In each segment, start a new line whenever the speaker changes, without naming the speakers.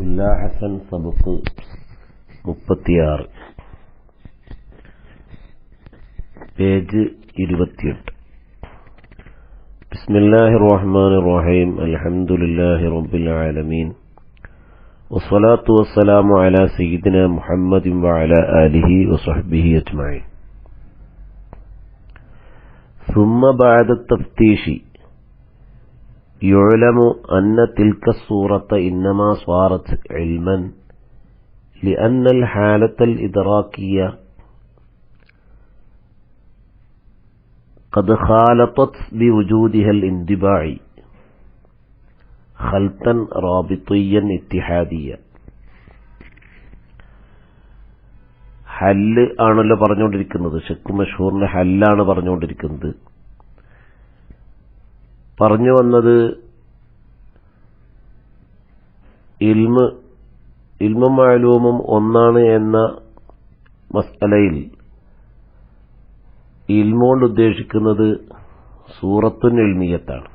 ഉല്ലാഹസൻ സബക്ക് മുപ്പത്തിയാറ് പേജ് ഇരുപത്തിയെട്ട് بسم الله الرحمن الرحيم الحمد لله رب العالمين والصلاة والسلام على سيدنا محمد وعلى آله وصحبه أجمعين ثم بعد التفتيش يعلم أن تلك الصورة إنما صارت علما لأن الحالة الإدراكية قد خالطت بوجودها الاندباعي خلطا رابطيا اتحاديا ഹല്ല് ആണല്ലോ പറഞ്ഞുകൊണ്ടിരിക്കുന്നത് ഷെക്ക് മഷൂറിന്റെ ഹല്ലാണ് പറഞ്ഞുകൊണ്ടിരിക്കുന്നത് പറഞ്ഞു വന്നത് ഇൽമ് ഇൽമും മാലൂമും ഒന്നാണ് എന്ന മസ്അലയിൽ ഇൽമോണ്ട് ഉദ്ദേശിക്കുന്നത് സൂറത്തുൻ ഇൽമിയത്താണ്.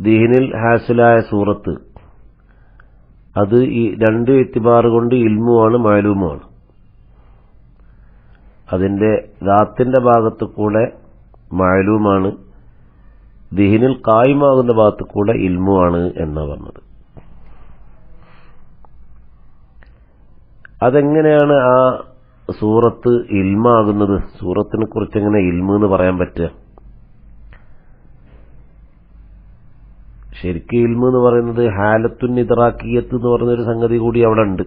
ദീനിൽ ഹാസിലായ സൂറത്ത് അത് ഈ രണ്ട് എത്തിബാറ് കൊണ്ട് ഇൽമുമാണ് മാലൂമുമാണ് അതിന്റെ ദാത്തിന്റെ ഭാഗത്ത് കൂടെ മാലൂമാണ് ദിഹിനിൽ കായുമാകുന്ന ഭാഗത്ത് കൂടെ ഇൽമുമാണ് എന്ന് പറഞ്ഞത്. അതെങ്ങനെയാണ് ആ സൂറത്ത് ഇൽമാകുന്നത്? സൂറത്തിനെ കുറിച്ച് എങ്ങനെ ഇൽമു എന്ന് പറയാൻ പറ്റുക? ശരിക്കും ഇൽമു എന്ന് പറയുന്നത് ഹാലത്തുൻ ഇതറാക്കിയത്ത് എന്ന് പറയുന്നൊരു സംഗതി കൂടി അവിടെ ഉണ്ട്.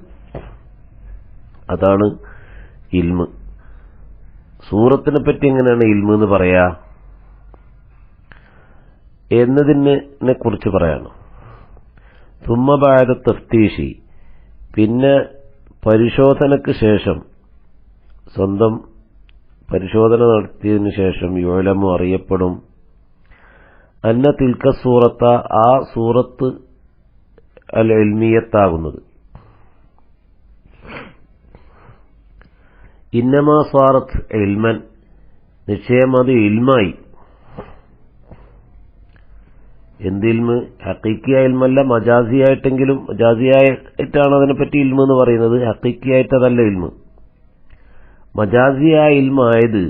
അതാണ് ഇൽമ്. സൂറത്തിനെ പറ്റി എങ്ങനെയാണ് ഇൽമ എന്ന് പറയാ? എന്നതിനെ കുറിച്ച് പറയാണ്. തുമ്മബായ തഫ്തീഷി പിന്നെ പരിശോധനയ്ക്ക് ശേഷം സ്വന്തം പരിശോധന നടത്തിയതിനു ശേഷം യോലമു അറിയപ്പെടും. അന്ന തിൽക്ക സൂറത്ത ആ സൂറത്ത് അൽ എൽമിയത്താകുന്നത് ഇന്നമാ സ്വാറത്ത് എൽമൻ നിശ്ചയം അത് ഇൽമായി. എന്ത് ഇൽമ് ഹക്കീക്കിയ ഇൽമല്ല മജാസിയായിട്ടെങ്കിലും മജാസിയായിട്ടാണ് അതിനെപ്പറ്റി ഇൽമ എന്ന് പറയുന്നത്. ഹക്കിക്കിയായിട്ടതല്ല ഇൽമ. മജാസിയായ ഇൽമായത്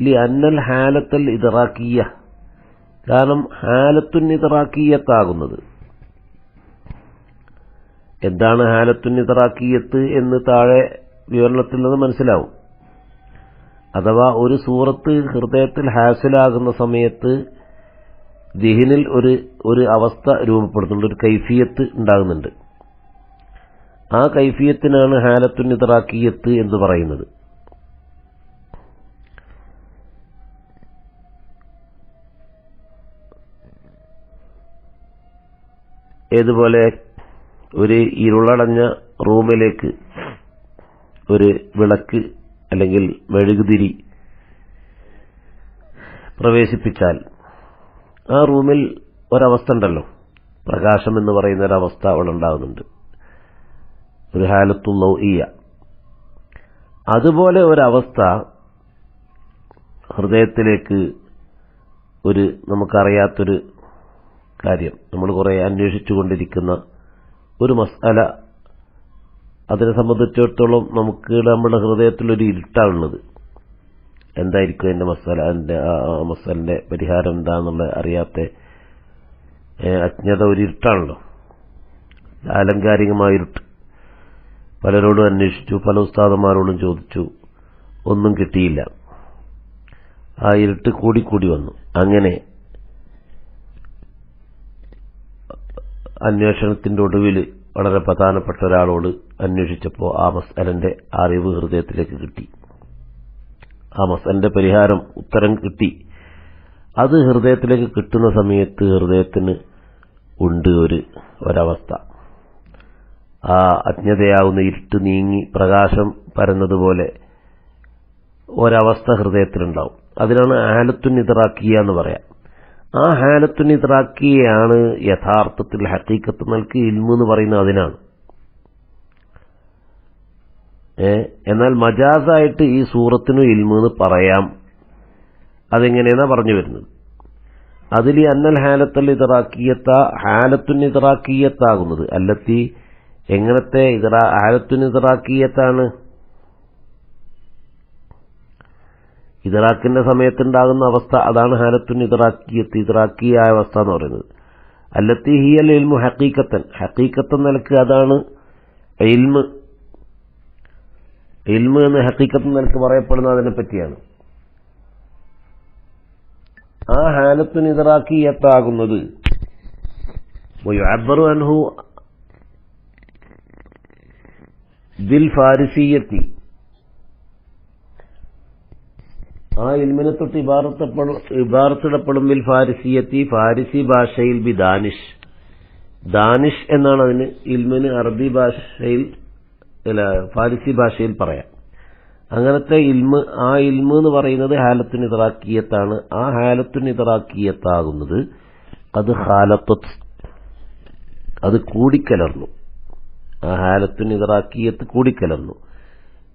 ലി അന്നൽ ഹാലത്തൽ ഇതറാക്കിയ കാരണം ഹാലത്തുൻ ഇതറാക്കിയത്താകുന്നത് എന്താണ് ഹാലത്തുൻ ഇതറാക്കിയത്ത് എന്ന് താഴെ വിവരണത്തിൽ നിന്ന് മനസ്സിലാവും. അഥവാ ഒരു സൂറത്ത് ഹൃദയത്തിൽ ഹാസിലാകുന്ന സമയത്ത് ദിഹിനിൽ ഒരു ഒരു അവസ്ഥ രൂപപ്പെടുന്നുണ്ട് ഒരു കൈഫിയത്ത് ഉണ്ടാകുന്നുണ്ട്. ആ കൈഫിയത്തിനാണ് ഹാലത്തുന്നിതറാക്കിയത്ത് എന്ന് പറയുന്നത്. ഏതുപോലെ ഒരു ഇരുളടഞ്ഞ റൂമിലേക്ക് ഒരു വിളക്ക് അല്ലെങ്കിൽ മെഴുകുതിരി പ്രവേശിപ്പിച്ചാൽ ആ റൂമിൽ ഒരവസ്ഥ ഉണ്ടല്ലോ. പ്രകാശം എന്ന് പറയുന്ന ഒരവസ്ഥ അവിടെ ഉണ്ടാകുന്നുണ്ട്. ഒരു ഹാലത്തുള്ള ഈയ അതുപോലെ ഒരവസ്ഥ ഹൃദയത്തിലേക്ക് ഒരു നമുക്കറിയാത്തൊരു കാര്യം. നമ്മൾ കുറെ അന്വേഷിച്ചു കൊണ്ടിരിക്കുന്ന ഒരു മസാല അതിനെ സംബന്ധിച്ചിടത്തോളം നമുക്ക് നമ്മുടെ ഹൃദയത്തിലൊരു ഇരുട്ടാണുള്ളത്. എന്തായിരിക്കും എന്റെ മസാല? ആ മസാലിന്റെ പരിഹാരം എന്താണെന്നുള്ള അറിയാത്ത അജ്ഞത ഒരു ഇരുട്ടാണല്ലോ. ആലങ്കാരികമായ ഇരുട്ട്. പലരോടും അന്വേഷിച്ചു പല ഉസ്താദന്മാരോടും ചോദിച്ചു. ഒന്നും കിട്ടിയില്ല. ആ ഇരുട്ട് കൂടിക്കൂടി വന്നു. അങ്ങനെ അന്വേഷണത്തിന്റെ ഒടുവിൽ വളരെ പ്രധാനപ്പെട്ട ഒരാളോട് അന്വേഷിച്ചപ്പോൾ ആ മസ്അലന്റെ അറിവ് ഹൃദയത്തിലേക്ക് കിട്ടി. ആ മസ്അലന്റെ പരിഹാരം ഉത്തരം കിട്ടി. അത് ഹൃദയത്തിലേക്ക് കിട്ടുന്ന സമയത്ത് ഹൃദയത്തിന് ഉണ്ട് ഒരു ഒരവസ്ഥ. ആ അജ്ഞതയാവുന്ന ഇരുട്ട് നീങ്ങി പ്രകാശം പരന്നതുപോലെ ഒരവസ്ഥ ഹൃദയത്തിലുണ്ടാവും. അതിനാണ് ആലത്തുൻ എന്ന് പറയാം. ആ ഹാലത്തിന് ഇതറാക്കിയാണ് യഥാർത്ഥത്തിൽ ഹക്കീക്കത്ത് നൽകി ഇൽമു എന്ന് പറയുന്നത് അതിനാണ്. എന്നാൽ മജാസായിട്ട് ഈ സൂറത്തിനു ഇൽമു എന്ന് പറയാം. അതെങ്ങനെയെന്നാ പറഞ്ഞു വരുന്നത്? അതിൽ അന്നൽ ഹാലത്തൽ ഇതറാക്കിയത്ത ഹാലത്തുൻ ഇതറാക്കിയത്താകുന്നത്. അല്ലത്തി എങ്ങനത്തെ ഇതറാ ഹാലത്തുൻ ഇതറാക്കിയത്താണ്? ഇതറാക്കിന്റെ സമയത്തുണ്ടാകുന്ന അവസ്ഥ അതാണ് ഹാലത്തുൻ ഇതറാക്കിയത്ത് ഇതറാക്കിയ അവസ്ഥ എന്ന് പറയുന്നത്. അല്ലത്തി ഹിയൽ ഇൽമു ഹക്കീക്കത്തൻ ഹക്കീക്കത്തൻ നിലയ്ക്ക് അതാണ് ഇൽമ്. ഇൽമ് എന്ന് ഹക്കീക്കത്ത് നിലയ്ക്ക് പറയപ്പെടുന്ന അതിനെ പറ്റിയാണ്. ആ ഹാലത്തുൻ ഇതറാക്കിയത്താകുന്നത് വയുഅബ്ബറു അൻഹു ദിൽ ഫാരിസീയത്തി ആ ഇൽമിനെ തൊട്ട് ഇബാറത്തിടപ്പെടും ബിൽ ഫാരിസിയത്തി ഫാരിസി ഭാഷയിൽ ബി ദാനിഷ്. ദാനിഷ് എന്നാണ് അതിന് ഇൽമിന് അറബി ഭാഷയിൽ അല്ല ഫാരിസി ഭാഷയിൽ പറയാം. അങ്ങനത്തെ ഇൽമ് ആ ഇൽമ് എന്ന് പറയുന്നത് ഹാലത്തു ഇതറാക്കിയത്താണ് ആ ഹാലത്തുൻ ഇതറാക്കിയത്താകുന്നത് അത് ഹാലത്വത്ത് അത് കൂടിക്കലർന്നു. ആ ഹാലത്തു ഇതറാക്കിയത്ത് കൂടിക്കലർന്നു.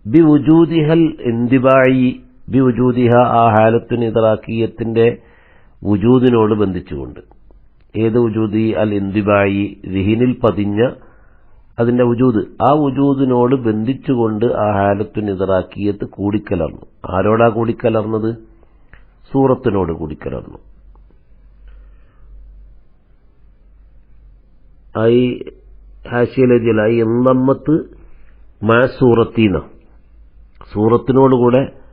ബി വുജൂദിഹൽ എന്തിബായി ബി ഉജൂദിഹ ആ ഹാലത്തിന് ഇതറാക്കിയത്തിന്റെ ഉജൂദിനോട് ബന്ധിച്ചുകൊണ്ട്. ഏത് ഉജൂദി അൽ ഇന്ദിബായി ദിഹിനിൽ പതിഞ്ഞ അതിന്റെ ഉജൂദ് ആ ഉജൂദിനോട് ബന്ധിച്ചുകൊണ്ട് ആ ഹാലത്തിന് ഇതറാക്കിയത്ത് കൂടിക്കലർന്നു. ആരോടാ കൂടിക്കലർന്നത്? സൂറത്തിനോട് കൂടിക്കലർന്നു. ഐ ഹാഷിയലജിൽ ഐ എന്നമ്മത്ത് മാ സൂറത്തീന. സൂറത്തിനോടുകൂടെ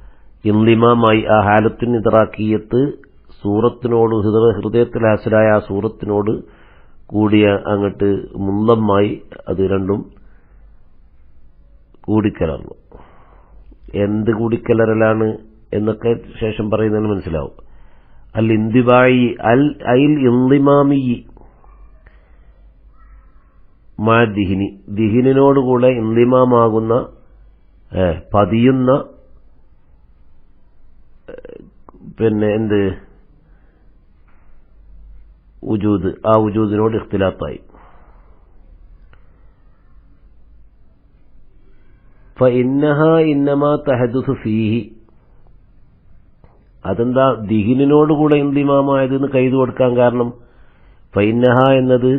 ഇന്തിമാമായി ആ ഹാലത്തിന് ഇതറാക്കിയത്ത് സൂറത്തിനോട് ഹൃദയത്തിൽ ഹാസിലായ ആ സൂറത്തിനോട് കൂടിയ അങ്ങട്ട് മുന്തമായി അത് രണ്ടും കൂടിക്കലർന്നു. എന്ത് കൂടിക്കലറലാണ് എന്നൊക്കെ ശേഷം പറയുന്നതിന് മനസ്സിലാവും. അൽ ഇന്ദിബായി അൽ അയിൽ ഇന്ദിമാമി മാ ദിഹിനി. ദിഹിനിനോടുകൂടെ ഇന്ദിമാമാകുന്ന പതിയുന്ന പിന്നെ എന്ത്? ഉജൂദ് ആ ഉജൂദിനോട് ഇഖ്തിലാത്തായി. ഇന്നമാ തഹദുസ് ഫീഹി. അതെന്താ ദിഹിനിനോടുകൂടെ ഇന്ദിമാമായത് എന്ന് കൈതു കൊടുക്കാൻ കാരണം? ഫൈന്നഹ എന്നത്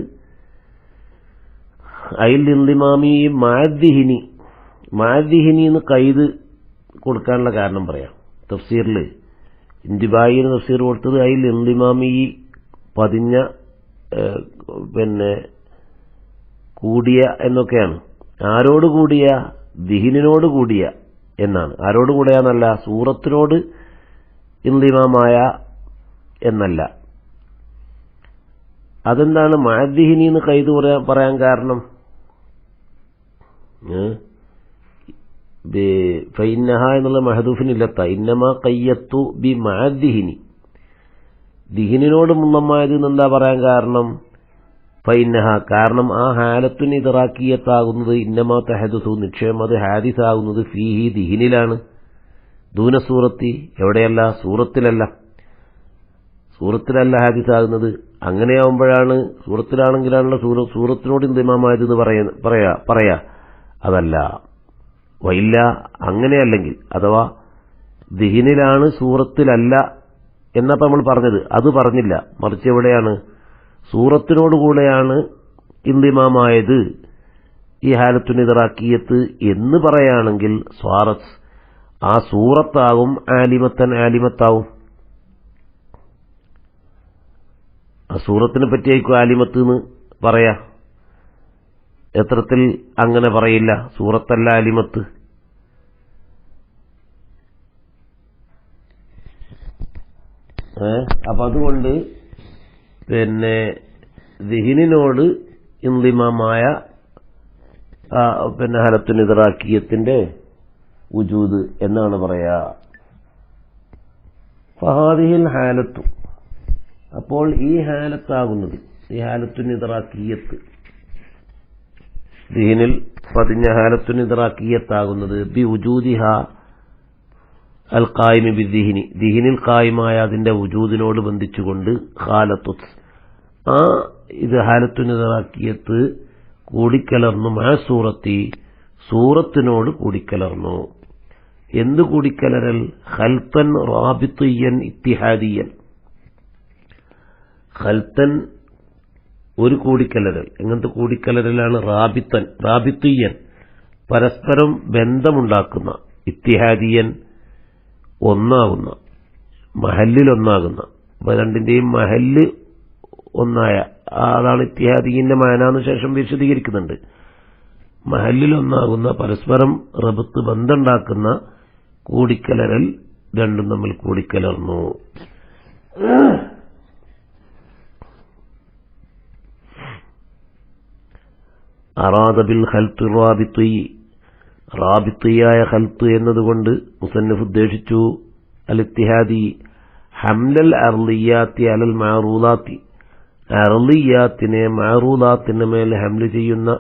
അയിൽ ഇന്തിമാമി മാദ്ദിഹിനി. മാദ്ദിഹിനി എന്ന് കൈത് കൊടുക്കാനുള്ള കാരണം പറയാം. തഫ്സീറിൽ ഇന്തിബായിന് നസീർ കൊടുത്തത് അതിൽ ഇന്തിമാമി പതിഞ്ഞ പിന്നെ കൂടിയ എന്നൊക്കെയാണ്. ആരോട് കൂടിയ? ദിഹിനോട് കൂടിയ എന്നാണ്. ആരോട് കൂടിയാന്നല്ല സൂറത്തിനോട് ഇന്തിമാമായ എന്നല്ല. അതെന്താണ് മഴദിഹിനി എന്ന് കൈത് പറയാൻ കാരണം? ഫൈനഹ എന്നുള്ള മഹദൂഫിനില്ലത്ത. ഇന്നമ കയ്യത്തു ബി മഹദിഹിനി ദിഹിനിനോട് മുന്നമായത് എന്താ പറയാൻ കാരണം? ഫൈനഹ. കാരണം ആ ഹാലത്തിന് ഇതറാക്കിയത്താകുന്നത് ഇന്നമാ തഹദുസു. നിക്ഷേപം അത് ഹാദിസ് ആകുന്നത് ഫീഹി ദിഹിനിലാണ്. ദൂന സൂറത്തി എവിടെയല്ല? സൂറത്തിലല്ല. സൂറത്തിലല്ല ഹാദിസ് ആകുന്നത് അങ്ങനെയാവുമ്പോഴാണ് സൂറത്തിലാണെങ്കിലാണല്ലോ സൂറ സൂറത്തിനോട് ഇന്തിമാമായത് എന്ന് പറയാ പറയാ. അതല്ല. വൈല്ല അങ്ങനെയല്ലെങ്കിൽ അഥവാ ദിഹിനിലാണ് സൂറത്തിലല്ല എന്നപ്പോൾ നമ്മൾ പറഞ്ഞത്. അത് പറഞ്ഞില്ല. മറിച്ച് എവിടെയാണ്? സൂറത്തിനോടുകൂടെയാണ് ഇന്തിമാമായത് ഈ ഹാലത്തുനിതറാക്കിയത്ത് എന്ന് പറയുകയാണെങ്കിൽ സ്വാറസ് ആ സൂറത്താകും ആലിമത്തൻ ആലിമത്താവും. ആ സൂറത്തിനെ പറ്റിയായിരിക്കും ആലിമത്ത് എന്ന് പറയാ. എത്രത്തിൽ അങ്ങനെ പറയില്ല. സൂറത്തല്ല അലിമത്ത്. അപ്പൊ അതുകൊണ്ട് പിന്നെ ദിഹിനിനോട് ഇന്തിമമായ പിന്നെ ഹലത്തുനിതറാക്കിയത്തിന്റെ ഉജൂദ് എന്നാണ് പറയാ. ഫഹാദിഹിൽ ഹാലത്തു. അപ്പോൾ ഈ ഹാലത്താകുന്നത് ഈ ഹാലത്തുനിതറാക്കിയത്ത് ദീനിൽ പതിഞ്ഞ ഹാലത്തുനിതറാക്കിയത്താകുന്നത് ബി ഉജൂദിഹ അൽ കായ്മി ബി ദിഹിനി. ദിഹിനിൽ കായ്മായ അതിന്റെ ഉജൂദിനോട് ബന്ധിച്ചുകൊണ്ട് ഹാലത്തു ആ ഇത് ഹാലത്തുനിതറാക്കിയത്ത് കൂടിക്കലർന്നു മാ സൂറത്തി സൂറത്തിനോട് കൂടിക്കലർന്നു. എന്ത് കൂടിക്കലരൽ? ഹൽത്തൻ റാബിത്തുയ്യൻ ഇത്തിഹാദിയൻ ഖൽത്തൻ ഒരു കൂടിക്കലരൽ എങ്ങനത്തെ കൂടിക്കലരലാണ് റാബിത്തൻ റാബിത്തീയൻ. പരസ്പരം ബന്ധമുണ്ടാക്കുന്ന ഇത്തിഹാദിയൻ ഒന്നാകുന്ന മഹല്ലിലൊന്നാകുന്ന അപ്പൊ രണ്ടിന്റെയും മഹല്ല് ഒന്നായ അതാണ് ഇത്തിഹാദിന്റെ മാനാന്ന് ശേഷം വിശദീകരിക്കുന്നുണ്ട്. മഹല്ലിലൊന്നാകുന്ന പരസ്പരം റബത്ത് ബന്ധമുണ്ടാക്കുന്ന കൂടിക്കലരൽ രണ്ടും തമ്മിൽ കൂടിക്കലർന്നു. അറാദബിൽ ഹൽത്ത് റാബിത്തി. റാബിത്തിയായ ഹൽത്ത് എന്നതുകൊണ്ട് മുസന്നഫ് ഉദ്ദേശിച്ചു അൽ ഇത്തിഹാദി ഹംലൽ അർലിയാത്തി അലൽ മാറൂലാത്തി അർലിയാത്തിനെ മാറൂലാത്തിന് മേൽ ഹംൽ ചെയ്യുന്ന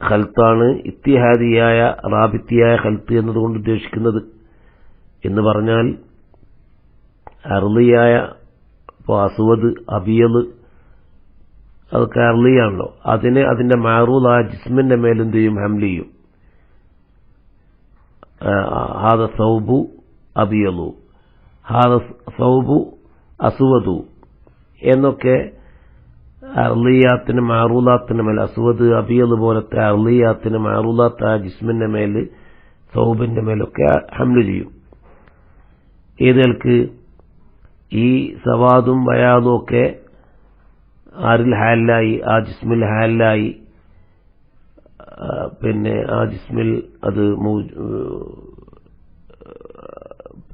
ഹൽത്താണ് ഇത്തിഹാദിയായ റാബിത്തിയായ ഹൽത്ത് എന്നതുകൊണ്ട് ഉദ്ദേശിക്കുന്നത്. എന്ന് പറഞ്ഞാൽ അർലിയായ ഇപ്പോൾ അസുവദ് അബിയൽ അതൊക്കെ കേരളീയാണല്ലോ. അതിനെ അതിന്റെ മാറൂൽ ആ ജിസ്മിന്റെ മേലെന്ത് ചെയ്യും ഹംലിയും ഹാദ സൗബു അബിയലു ഹാദ സൗബു അസുവതു എന്നൊക്കെ അർലിയാത്തിന് മാറൂലാത്തിന് മേൽ അസുവത് അബിയത് പോലത്തെ അർലിയാത്തിന് മാറൂലാത്ത് ആ ജിസ്മിന്റെ മേൽ സൗബിന്റെ മേലൊക്കെ ഹംലു ചെയ്യും. ഏതേൽക്ക് ഈ സവാദും വയാദും ഒക്കെ ആരിൽ ഹാലിലായി ആ ജിസ്മിൽ ഹാലിലായി. പിന്നെ ആ ജിസ്മിൽ അത്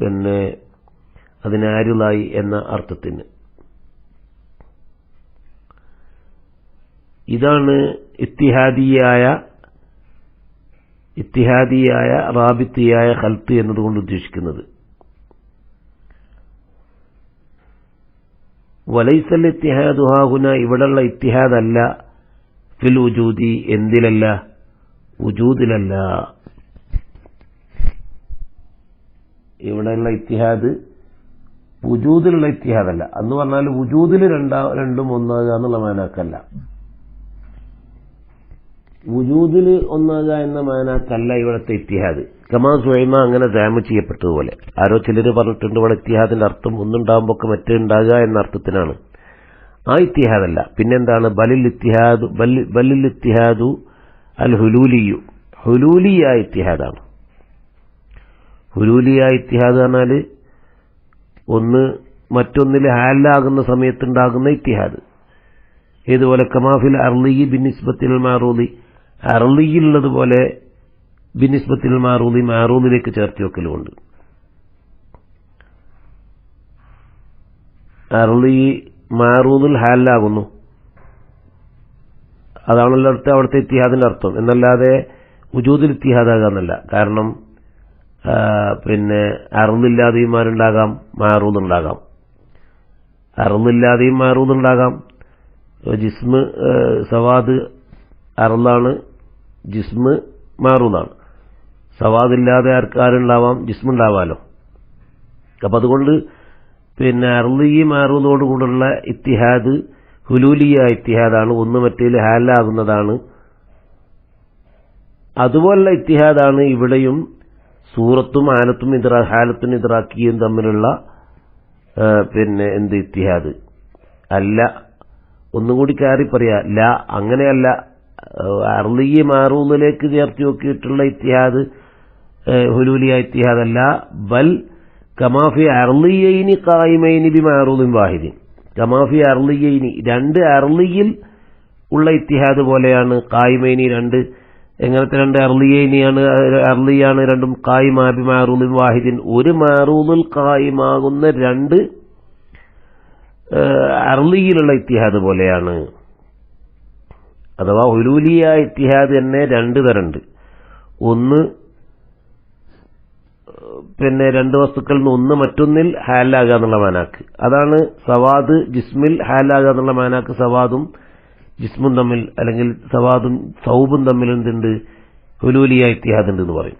പിന്നെ അതിനാരിലായി എന്ന അർത്ഥത്തിന്. ഇതാണ് ഇത്തിഹാദിയായ ഇത്തിഹാദിയായ റാബിത്തിയായ ഹൽത്ത് എന്നതുകൊണ്ട് ഉദ്ദേശിക്കുന്നത്. വലൈസൽ ഇത്തിഹാദുഹാഹുന ഇവിടെയുള്ള ഇത്തിഹാദല്ല ഫിൽ ഉജൂദി എന്തിലല്ല? ഉജൂദിലല്ല ഇവിടെയുള്ള ഇത്തിഹാദ് വുജൂദിലുള്ള ഇത്തിഹാദല്ല എന്ന് പറഞ്ഞാൽ വുജൂദിൽ രണ്ടാ രണ്ടും ഒന്നാകുക എന്നുള്ള മാനാക്കല്ല. വുജൂദിൽ ഒന്നാകുക എന്ന മാനാക്കല്ല ഇവിടുത്തെ ഇത്തിഹാദ്. കമാ സുഹൈമ അങ്ങനെ ദാമ ചെയ്യപ്പെട്ടതുപോലെ. ആരോ ചിലർ പറഞ്ഞിട്ടുണ്ട് ഇവിടെ ഇത്തിഹാദിന്റെ അർത്ഥം ഒന്നുണ്ടാകുമ്പോൾ മറ്റേ ഉണ്ടാകുക എന്ന അർത്ഥത്തിനാണ്. ആ ഇത്തിഹാദല്ല. പിന്നെന്താണ്? ബലിൽ ഇത്തിഹാദു ബലിൽ ഇത്തിഹാദു അൽ ഹുലൂലിയു. ഹുലൂലിയ ഇത്തിഹാദാണ്. ഹുലൂലിയ ഇത്തിഹാദ് പറഞ്ഞാൽ ഒന്ന് മറ്റൊന്നിൽ ഹാലാകുന്ന സമയത്തുണ്ടാകുന്ന ഇത്തിഹാദ്. ഏതുപോലെ? കമാഫിൽ അർലി ബിനിസ്ബത്തിൽ മാറൂലി അർലിയിലുള്ളതുപോലെ ബിനിസ്ബത്തിൽ മാറൂലി മാറൂന്നിലേക്ക് ചേർത്തി വെക്കലുമുണ്ട് അർലി മാറൂന്നിൽ ഹാലാകുന്നു അതാണല്ലോ അടുത്ത അവിടുത്തെ ഇത്തിഹാദിന്റെ അർത്ഥം. എന്നല്ലാതെ ഉജൂതിൽ ഇത്തിഹാദാകാന്നല്ല കാരണം പിന്നെ അറുന്നില്ലാതെയും മാറുണ്ടാകാം മാറൂന്നുണ്ടാകാം അറുന്നില്ലാതെയും മാറൂന്നുണ്ടാകാം ജിസ്മ് സവാദ് അറുന്നാണ് ജിസ്മ് മാറൂന്നാണ്. സവാദില്ലാതെ ആർക്കാരുണ്ടാവാം ജിസ്മുണ്ടാവാലോ? അപ്പൊ അതുകൊണ്ട് പിന്നെ അറുലി മാറൂന്നോട് കൂടെയുള്ള ഇത്തിഹാദ് ഹുലൂലിയ ഇത്തിഹാദാണ് ഒന്ന് മറ്റേൽ ഹാലാകുന്നതാണ്. അതുപോലുള്ള ഇത്തിഹാദാണ് ഇവിടെയും സൂറത്തും ആനത്തും ഇദ്രാ ഹാലത്തും ഇതറാക്കിയും തമ്മിലുള്ള പിന്നെ എന്ത് ഇത്തിഹാദ്? അല്ല ഒന്നുകൂടി കയറി പറയാ ല അങ്ങനെയല്ല അർലിയെ മാറൂന്നിലേക്ക് ചേർത്തി നോക്കിയിട്ടുള്ള ഇത്തിഹാദ് ഹുലൂലിയ ഇത്തിഹാദല്ല. ബൽ കമാഫി അർലിയൈനി കായ്മൈനി ബി മാറൂദിൻ വാഹിദിൻ. കമാഫി അർലിയൈനി രണ്ട് അർലിയിൽ ഉള്ള ഇത്തിഹാദ് പോലെയാണ്. കായ്മൈനി രണ്ട് എങ്ങനത്തെ രണ്ട് അർലിയൈനിയാണ് അർലിയാണ് രണ്ടും കായിമാബി മാറൂലിൻ വാഹിദിൻ. ഒരു മാറൂലിൽ കായിമാകുന്ന രണ്ട് അർലിയിലുള്ള ഇത്തിഹാദ് പോലെയാണ്. അഥവാ ഹുലൂലിയ ഇത്തിഹാദ് തന്നെ രണ്ട് തരണ്ട്. ഒന്ന് പിന്നെ രണ്ട് വസ്തുക്കളിൽ നിന്ന് ഒന്ന് മറ്റൊന്നിൽ ഹാലാകുക എന്നുള്ള മാനാക്ക്. അതാണ് സവാദ് ജിസ്മിൽ ഹാലാകുക എന്നുള്ള മാനാക്ക് സവാദും ജിസ്മും തമ്മിൽ അല്ലെങ്കിൽ സവാദും സൗബും തമ്മിൽ എന്തുണ്ട്? ഹുലൂലിയ ഇത്തിഹാദ് ഉണ്ട് എന്ന് പറയും.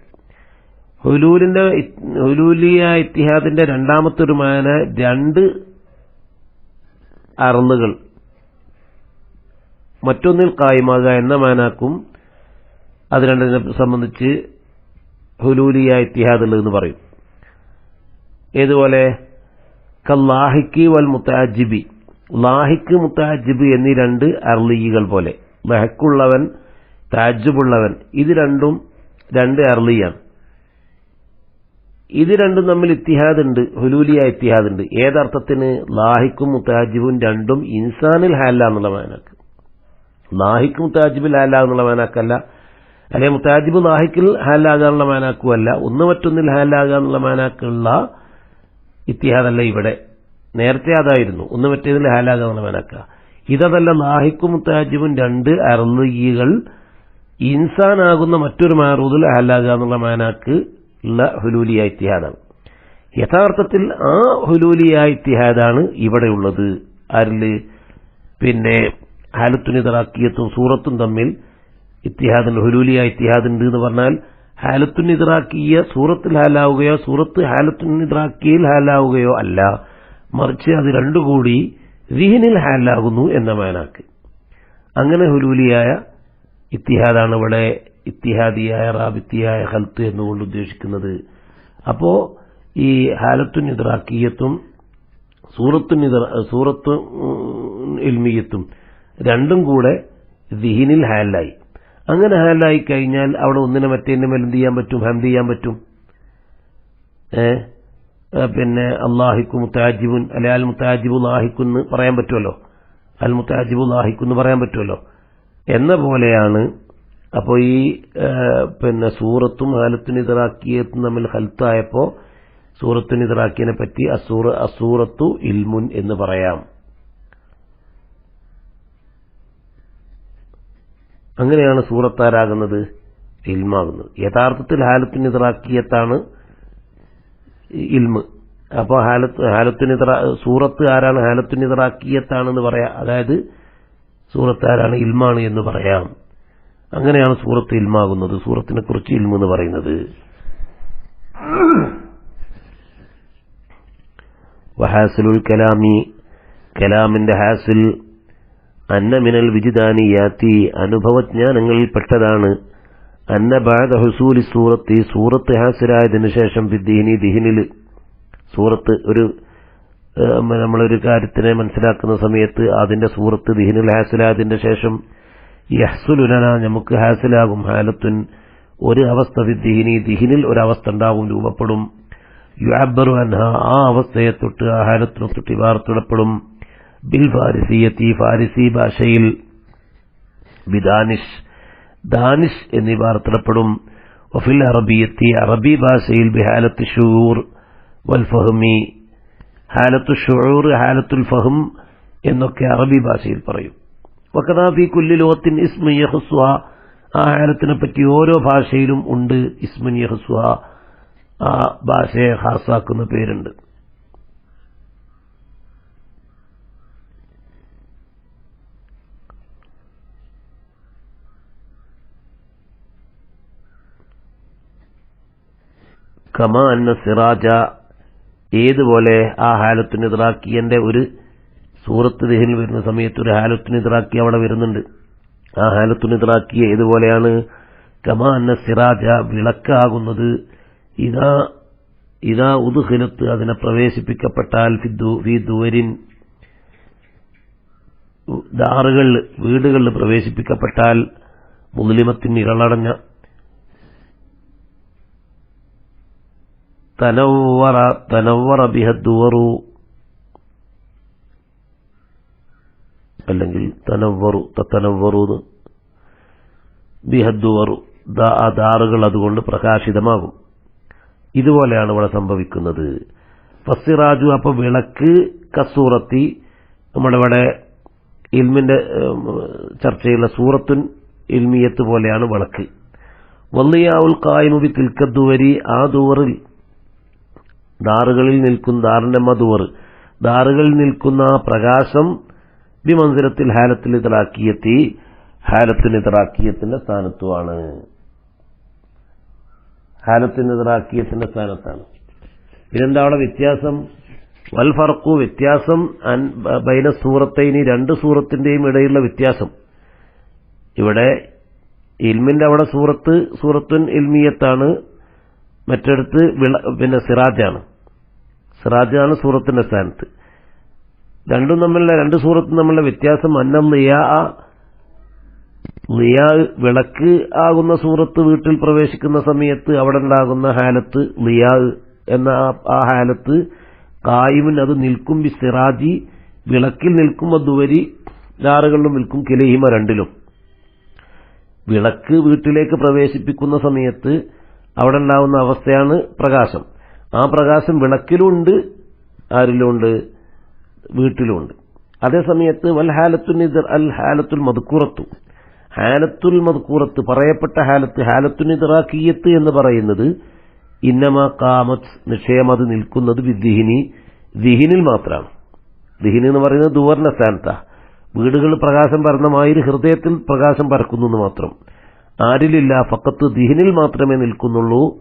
ഹുലൂലിന്റെ ഹുലൂലിയ ഇത്തിഹാദിന്റെ രണ്ടാമത്തെ ഒരു മാന രണ്ട് അറന്നുകൾ. മറ്റൊന്നിൽ കായ്മാകുക എന്ന മാനാക്കും അത് രണ്ടിനെ സംബന്ധിച്ച് ഹുലൂലിയ ഇത്തിഹാദ് എന്ന് പറയും. ഏതുപോലെ? കല്ലാഹിക്ക് വൽ മുത്താജിബി. ലാഹിക്ക് മുത്താജിബ് എന്നീ രണ്ട് അർലികൾ പോലെ. ലഹക്കുള്ളവൻ താജുബുള്ളവൻ ഇത് രണ്ടും രണ്ട് അർലിയാണ്. ഇത് രണ്ടും തമ്മിൽ ഇത്തിഹാദ് ഉണ്ട് ഹുലൂലിയ ഇത്തിഹാദ് ഉണ്ട് ഏതർത്ഥത്തിന്? ലാഹിക്കും മുത്താജിബും രണ്ടും ഇൻസാനിൽ ഹാല എന്നുള്ള മാനാക്ക്. ലാഹിക്കും മുത്താജിബിൽ ഹാല എന്നുള്ള മാനാക്കല്ല. അല്ലെ മുത്താജിബ് ലാഹിക്കിൽ ഹാലാകാനുള്ള മാനാക്കുമല്ല ഒന്ന് മറ്റൊന്നിൽ ഹാലാകാനുള്ള മാനാക്കുള്ള ഇത്തിഹാദല്ല ഇവിടെ. നേരത്തെ അതായിരുന്നു. ഒന്ന് മറ്റേതിൽ ഹാലാകാനുള്ള മാനാക്ക ഇതല്ല ലാഹിക്കും മുത്താജിബും രണ്ട് അർലികൾ ഇൻസാനാകുന്ന മറ്റൊരു മാറൂതിൽ ഹാലാകാനുള്ള മാനാക്ക് ഉള്ള ഹുലൂലിയ ഇത്തിഹാദാണ്. യഥാർത്ഥത്തിൽ ആ ഹുലൂലിയ ഇത്തിഹാദാണ് ഇവിടെയുള്ളത് ആരിൽ? പിന്നെ ഹാലത്തുനിതറാക്കിയത്തും സൂറത്തും തമ്മിൽ ഇത്തിഹാദുണ്ട് ഹുലൂലിയ ഇത്തിഹാദുണ്ട് എന്ന് പറഞ്ഞാൽ ഹാലത്തുൻ ഇതറാക്കിയ സൂറത്തിൽ ഹാലാവുകയോ സൂറത്ത് ഹാലത്തുൻ ഇതറാക്കിയിൽ ഹാലാവുകയോ അല്ല മറിച്ച് അത് രണ്ടുകൂടി വിഹിനിൽ ഹാലാകുന്നു എന്ന മാനാക്ക് അങ്ങനെ ഹുലൂലിയായ ഇത്തിഹാദാണ് ഇവിടെ ഇത്തിഹാദിയായ റാബിത്തിയായ ഹൽത്ത് എന്നുകൊണ്ട് ഉദ്ദേശിക്കുന്നത് അപ്പോ ഈ ഹാലത്തുൻ ഇതറാക്കിയത്തും സൂറത്തുൻ സൂറത്ത് ഇൽമിയത്തും രണ്ടും കൂടെ ദിഹിനിൽ ഹാലായി അങ്ങനെ ഹാലായി കഴിഞ്ഞാൽ അവിടെ ഒന്നിനെ മറ്റേന്റെ മേലെ എന്ത് ചെയ്യാൻ പറ്റും? ഹംദ് ചെയ്യാൻ പറ്റും. പിന്നെ അള്ളാഹിക്കു മുത്താജിബുൻ അല്ലെ അൽ മുത്താജിബു ലാഹിക്കുന്ന് പറയാൻ പറ്റുമല്ലോ? അൽ മുത്താജിബു ലാഹിക്കുന്ന് പറയാൻ പറ്റുമല്ലോ? എന്ന പോലെയാണ് അപ്പോൾ ഈ പിന്നെ സൂറത്തും ഹാലത്തുനിതറാക്കിയത്തും തമ്മിൽ ഹൽത്തായപ്പോൾ സൂറത്തുനിതറാക്കിയതിനെ പറ്റി അസൂറ അസൂറത്തു ഇൽമുൻ എന്ന് പറയാം. അങ്ങനെയാണ് സൂറത്താരാകുന്നത് ഇൽമാകുന്നത്. യഥാർത്ഥത്തിൽ ഹാലത്തുനിതറാക്കിയത്താണ് ഇൽമ്. അപ്പോൾ ഹാലത്ത് ഹാലത്തുനിതറ സൂറത്ത് ആരാണ് ഹാലത്തുനിതറാക്കിയത്താണെന്ന് പറയാം. അതായത് സൂറത്ത് ആരാണ് ഇൽമാണ് എന്ന് പറയാം. അങ്ങനെയാണ് സൂറത്ത് ഇൽമാകുന്നത് സൂറത്തിനെ കുറിച്ച് ഇൽമു എന്ന് പറയുന്നത്. വഹാസിലുൽ കലാമി കലാമിന്റെ ഹാസിൽ അന്ന വിജിതാനി വിജിദാനിയാത്തി അനുഭവജ്ഞാനങ്ങളിൽപ്പെട്ടതാണ് അന്ന ബാദ ഹുസൂലി സൂറത്ത് സൂറത്ത് ഹാസിരായതിനു ശേഷം ദിഹിനി ദിഹിനിൽ. സൂറത്ത് ഒരു നമ്മളൊരു കാര്യത്തിനെ മനസ്സിലാക്കുന്ന സമയത്ത് അതിന്റെ സൂറത്ത് ദിഹിനിൽ ഹാസിലായതിന്റെ ശേഷം യഹ്സുലുലന നമുക്ക് ഹാസിലാകും. ഹാലത്തുൻ ഒരു അവസ്ഥ ദിഹിനി ദിഹിനിൽ ഒരവസ്ഥ ഉണ്ടാവും രൂപപ്പെടും. യുഅബ്ബറു അൻഹ ആ അവസ്ഥയെ തൊട്ട് ആ ഹാലത്തിനെ തൊട്ട് വാർത്തിടപ്പെടും ബിൽ ഫാരിസിയത്തി ഫാരിസി ഭാഷയിൽ ബിദാനിഷ് ദാനിഷ് എന്നിവ അർത്ഥപ്പെടും വഫിൽ അറബിയത്തി അറബി ഭാഷയിൽ ബിഹാലത്ത് ഷൂർ വൽ ഫഹമി ഹാലത്തു ഷുഴൂർ ഹാലത്തുൽ ഫഹം എന്നൊക്കെ അറബി ഭാഷയിൽ പറയും. വക്കദാഫി കുല്ലി ലോകത്തിൻ ഇസ്മു യഹസ്വ ആ ഹാലത്തിനെ പറ്റി ഓരോ ഭാഷയിലും ഉണ്ട് ഇസ്മുൻ യഹസ്വ ആ ഭാഷയെ ഹാസാക്കുന്ന പേരുണ്ട്. കമ അന്ന സിറാജ ഏതുപോലെ ആ ഹാലത്തിന് ഇതറാക്കിയന്റെ ഒരു സൂറത്ത് ദിഹിൽ വരുന്ന സമയത്ത് ഒരു ഹാലത്തിന് ഇതറാക്കി അവിടെ വരുന്നുണ്ട്. ആ ഹാലത്തിന് ഇതറാക്കിയ ഏതുപോലെയാണ്? കമ അന്ന സിറാജ വിളക്കാകുന്നത്. ഇതാ ഇതാ ഉദുഹിലത്ത് അതിനെ പ്രവേശിപ്പിക്കപ്പെട്ടാൽ ഫി ദൂരിൻ ദാറുകളിൽ വീടുകളിൽ പ്രവേശിപ്പിക്കപ്പെട്ടാൽ മുസ്ലിമത്തിന് ഇരളടഞ്ഞ തനവറ തനവറ ബിഹദ്വറു അല്ലെങ്കിൽ തനവറു തനവറു ബിഹദ്വറു ആ ദാറുകൾ അതുകൊണ്ട് പ്രകാശിതമാകും. ഇതുപോലെയാണ് ഇവിടെ സംഭവിക്കുന്നത്. ഫസ്സിറാജു അപ്പൊ വിളക്ക് കസൂറത്തി നമ്മുടെ ഇവിടെ ഇൽമിന്റെ ചർച്ചയുള്ള സൂറത്തുൻ ഇൽമിയത്ത് പോലെയാണ് വിളക്ക്. വന്നിയാവുൽ കായ്മുബി തിൽക്കദ്വരി ആ ദൂറിൽ ദാറുകളിൽ നിൽക്കുന്ന ദാറിന്റെ മധുവർ ദാറുകളിൽ നിൽക്കുന്ന ആ പ്രകാശം ബിമന്ദിരത്തിൽ ഹാലത്തിൽ ഇതറാക്കിയെത്തി ഹാലത്തിന് ഇതറാക്കിയത്തിന്റെ സ്ഥാനത്തുമാണ്. ഹാലത്തിന് ഇതറാക്കിയത്തിന്റെ സ്ഥാനത്താണ്. ഇതെന്താ അവിടെ വ്യത്യാസം? വൽ ഫർക്കു വ്യത്യാസം ബൈന സൂറത്തൈനി രണ്ട് സൂറത്തിന്റെയും ഇടയിലുള്ള വ്യത്യാസം. ഇവിടെ ഇൽമിന്റെ അവിടെ സൂറത്ത് സൂറത്തുൻ ഇൽമിയത്താണ് മറ്റടുത്ത് പിന്നെ സിറാജാണ്. സിറാജാണ് സൂറത്തിന്റെ സ്ഥാനത്ത്. രണ്ടും തമ്മിലുള്ള രണ്ട് സൂറത്തും തമ്മിലുള്ള വ്യത്യാസം അന്നം ലിയാ നിയാ വിളക്ക് ആകുന്ന സൂറത്ത് വീട്ടിൽ പ്രവേശിക്കുന്ന സമയത്ത് അവിടെ ഉണ്ടാകുന്ന ഹാലത്ത് നിയാ എന്ന ആ- ഹാലത്ത് കായിമിൻ അത് നിൽക്കും. ബി സിറാജി വിളക്കിൽ നിൽക്കും അതുവരി ലാറുകളിലും നിൽക്കും കിലഹിമ രണ്ടിലും. വിളക്ക് വീട്ടിലേക്ക് പ്രവേശിപ്പിക്കുന്ന സമയത്ത് അവിടെ ഉണ്ടാവുന്ന അവസ്ഥയാണ് പ്രകാശം. ആ പ്രകാശം വിളക്കിലുണ്ട് ആരിലുണ്ട്? വീട്ടിലുണ്ട്. അതേസമയത്ത് വൽ ഹാലത്തുൽ നിദർ അൽ ഹാലത്തുൽ മധുക്കൂറത്തു ഹാലത്തുൽ മധുക്കൂറത്ത് പറയപ്പെട്ട ഹാലത്ത് ഹാലത്തുൽ നിദറാക്കിയത്ത് എന്ന് പറയുന്നത് ഇന്നമ കാമത്ത് നിക്ഷയം അത് നിൽക്കുന്നത് വിദ്ഹിനി ദിഹിനിൽ മാത്രമാണ്. ദിഹിനി എന്ന് പറയുന്നത് ദുവർണ സ്ഥാനത്താ. വീടുകൾ പ്രകാശം പരന്നമായൊരു ഹൃദയത്തിൽ പ്രകാശം പരക്കുന്നു എന്ന് മാത്രം. ആരിലില്ല ഫക്കത്ത് ദിഹിനിൽ മാത്രമേ നിൽക്കുന്നുള്ളൂ.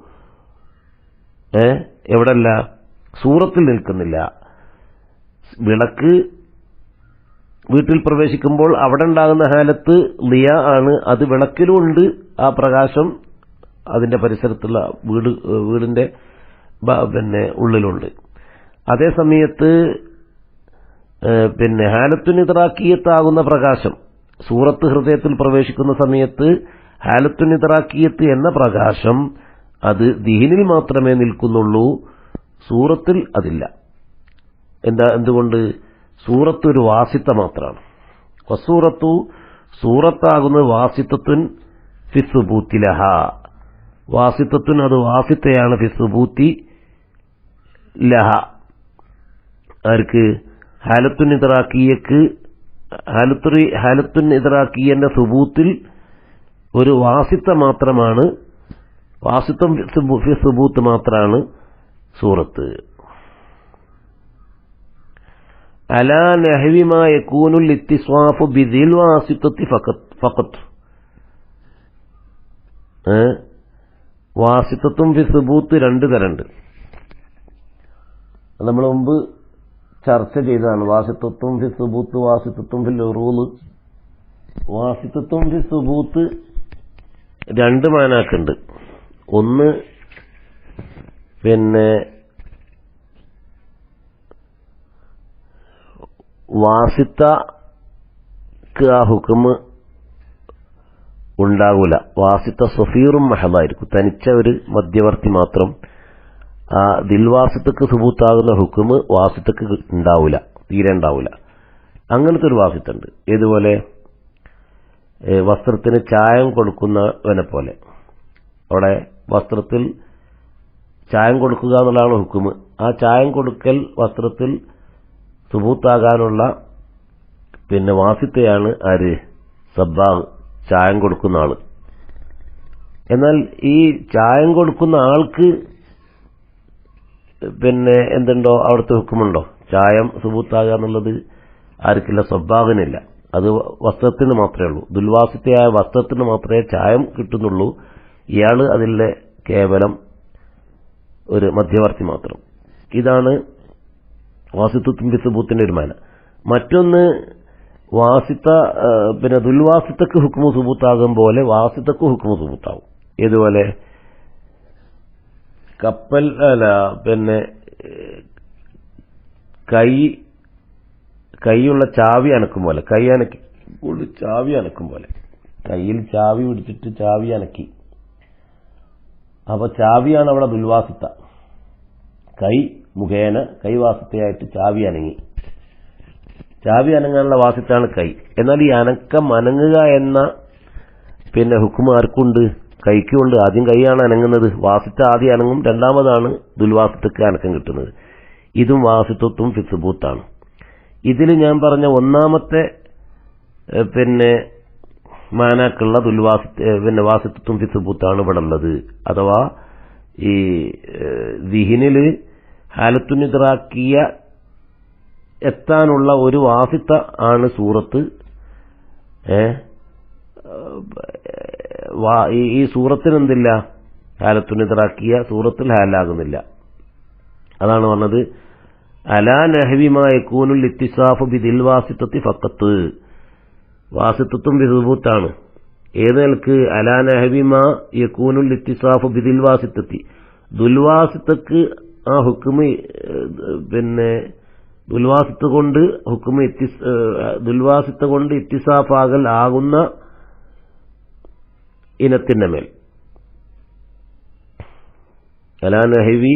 ഏ? എവിടല്ല? സൂറത്തിൽ നിൽക്കുന്നില്ല. വിളക്ക് വീട്ടിൽ പ്രവേശിക്കുമ്പോൾ അവിടെ ഉണ്ടാകുന്ന ഹാലത്ത് ലിയ ആണ്. അത് വിളക്കിലുമുണ്ട് ആ പ്രകാശം അതിന്റെ പരിസരത്തുള്ള വീട് വീടിന്റെ പിന്നെ ഉള്ളിലുണ്ട്. അതേ സമയത്ത് പിന്നെ ഹാലത്തുനിതറാക്കിയത്താകുന്ന പ്രകാശം സൂറത്ത് ഹൃദയത്തിൽ പ്രവേശിക്കുന്ന സമയത്ത് ഹാലത്തുനിതറാക്കിയത്ത് എന്ന പ്രകാശം അത് ദീനിൽ മാത്രമേ നിൽക്കുന്നുള്ളൂ സൂറത്തിൽ അതില്ല. എന്താ എന്തുകൊണ്ട്? സൂറത്ത് ഒരു വാസിത്ത മാത്രമാണ്. വസൂറത്തു സൂറത്താകുന്ന വാസിത്തത്തുൻ ഫിസുബൂത്തിലഹ വാസിത്തത്തുൻ അത് വാസിത്തയാണ് ഫിസുബൂത്തി ലഹ. ആർക്ക്? ഹാലത്തുൻ ഇതറാക്കിയക്ക് ഹാലത്തുറി ഹാലത്തുൻ ഇതറാക്കിയന്റെ സുബൂത്തിൽ ഒരു വാസിത്ത മാത്രമാണ് വാസിത്തം ഫി സുബൂത്ത് മാത്രമാണ് സൂറത്ത്. അലാ നഹവിമായ കൂനുൽ ഇത്തിസ്വാഫു ബിദിൽ വാസിത്വത്തി ഫക്കത്ത് വാസിത്വത്തും ഫിസുബൂത്ത് രണ്ടു രണ്ട് തരണ്ട് നമ്മൾ മുമ്പ് ചർച്ച ചെയ്തതാണ്. വാസിത്വത്തും ഫിസുബൂത്ത് വാസിത്വത്തും വാസിത്തത്വം ഫിൽ ഫിസുബൂത്ത് രണ്ട് മാനാക്കുണ്ട്. ഒന്ന് പിന്നെ വാസിത്തക്ക് ആ ഹുക്കുമ് ഉണ്ടാകൂല വാസിത്ത സഫീറും മഹദായിരിക്കും. തനിച്ച ഒരു മധ്യവർത്തി മാത്രം ആ ദിൽവാസിത്തക്ക് സുബൂത്താകുന്ന ഹുക്കുമ് വാസിത്തക്ക് ഉണ്ടാവൂല. തീരെ ഉണ്ടാവൂല അങ്ങനത്തെ ഒരു വാസിത്തുണ്ട്. ഇതുപോലെ ഏ, വസ്ത്രത്തിന് ചായം കൊടുക്കുന്നവനെ പോലെ അവിടെ വസ്ത്രത്തിൽ ചായം കൊടുക്കുക എന്നുള്ളതാണ് ഹുക്കുമ്. ആ ചായം കൊടുക്കൽ വസ്ത്രത്തിൽ സുബൂത്താകാനുള്ള പിന്നെ വാസിത്തയാണ് ആര്? സബ്ബാഹ്. ചായം കൊടുക്കുന്ന ആൾ. എന്നാൽ ഈ ചായം കൊടുക്കുന്ന ആൾക്ക് പിന്നെ എന്തുണ്ടോ അവിടുത്തെ ഹുക്കുമുണ്ടോ? ചായം സുബൂത്താകുക എന്നുള്ളത് ആർക്കില്ല സ്വഭാവനില്ല അത് വസ്ത്രത്തിന് മാത്രമേ ഉള്ളൂ. ദുൽവാസിത്തയായ വസ്ത്രത്തിന് മാത്രമേ ചായം കിട്ടുന്നുള്ളൂ. ഇയാൾ അതിലെ കേവലം ഒരു മധ്യവർത്തി മാത്രം. ഇതാണ് വാസിത്വത്തിൻ സുബൂത്തിന്റെ ഒരു മാന. മറ്റൊന്ന് വാസിത്ത പിന്നെ ദുൽവാസിത്തക്ക് ഹുക്കുമു സുബൂത്താകും പോലെ വാസിത്തക്ക് ഹുക്കുമു സുബൂത്താവും. ഇതുപോലെ കപ്പൽ അല്ല പിന്നെ കൈ കൈയുള്ള ചാവി അനക്കും പോലെ. കൈ അനക്കി ചാവി അനക്കും പോലെ. കയ്യിൽ ചാവി പിടിച്ചിട്ട് ചാവി അനക്കി. അപ്പൊ ചാവിയാണ് അവിടെ ദുൽവാസിത്ത. കൈ മുഖേന കൈവാസിത്തയായിട്ട് ചാവി അനങ്ങി. ചാവി അനങ്ങാനുള്ള വാസിത്താണ് കൈ. എന്നാൽ ഈ അനക്കം അനങ്ങുക എന്ന പിന്നെ ഹുക്കും ആർക്കുണ്ട്? കൈക്കുണ്ട് ആദ്യം കൈയാണ് അനങ്ങുന്നത്. വാസിത്ത ആദ്യം അനങ്ങും. രണ്ടാമതാണ് ദുൽവാസിത്തക്ക് അനക്കം കിട്ടുന്നത്. ഇതും വാസിത്വത്തും ഫിസ്ബൂത്താണ് ഇതിൽ ഞാൻ പറഞ്ഞ ഒന്നാമത്തെ പിന്നെ മാനാക്കുള്ള ദുൽവാസി പിന്നെ വാസിത്വത്തും ഫിസുബൂത്താണ് ഇവിടെ ഉള്ളത് അഥവാ ഈ ദിഹിനിൽ ഹാലത്തുനിതറാക്കിയ എത്താനുള്ള ഒരു വാസിത്ത ആണ് സൂറത്ത്. ഈ- സൂറത്തിന് എന്തില്ല ഹാലത്തുനിതറാക്കിയ സൂറത്തിൽ ഹാലാകുന്നില്ല. അതാണ് പറഞ്ഞത്. അലാ നഹവിമായ കൂനുൽ ഇത്തിസാഫ് ബി ദിൽവാസിത്വത്തി ഫക്കത്ത്. വാസിത്വത്തും ബിസുബൂത്താണ് ഏത് നിലയ്ക്ക് അലാ നഹബിമ യക്കൂനുൽ ഇത്തിസാഫ് ബിദിൽ വാസിത്തത്തി ദുൽവാസിത്തക്ക് ആ ഹുക്കുമ് പിന്നെ ദുൽവാസിത്ത് കൊണ്ട് ഹുക്കുമ് ദുൽവാസിത്ത് കൊണ്ട് ഇത്തിസാഫാകൽ ആകുന്ന ഇനത്തിന്റെ മേൽ. അലാ നഹവി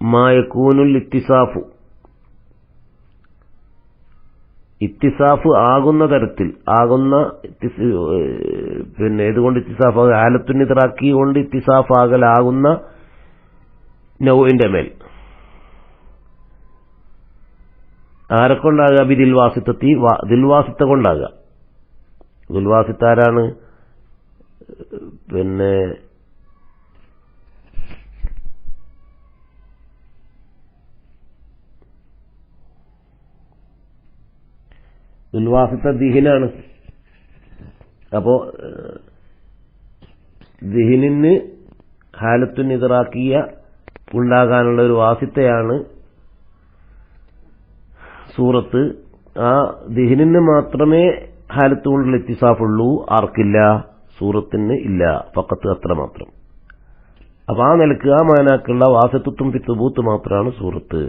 മായക്കൂനുൽ ഇത്തിസാഫു. ഇത്തിസാഫ് ആകുന്ന തരത്തിൽ ആകുന്ന പിന്നെ ഇതുകൊണ്ട് ഇത്തിസാഫ് ആലത്തുനിതറാക്കി കൊണ്ട് ഇത്തിസാഫ് ആകലാകുന്ന നൗവിന്റെ മേൽ. ആരെക്കൊണ്ടാകുക? ബി ദിൽവാസിത്തത്തി ദിൽവാസിത്ത കൊണ്ടാകുക. ദുൽവാസിത്താരാണ്? പിന്നെ ദുൽവാസിത്ത ദിഹിനാണ് അപ്പോ ദിഹിനിന് ഹാലത്തുൻ ഇതറാക്കിയ ഉണ്ടാകാനുള്ള ഒരു വാസിത്തയാണ് സൂറത്ത്. ആ ദിഹിനിന് മാത്രമേ ഹാലത്ത് കൊണ്ടുള്ള എത്തിസാഫുള്ളൂ ആർക്കില്ല സൂറത്തിന് ഇല്ല പക്കത്ത് അത്ര മാത്രം. അപ്പൊ ആ നിലയ്ക്ക് ആ മാനാക്കുള്ള വാസത്വത്തും പിത്തുബൂത്ത് മാത്രമാണ് സൂറത്ത്.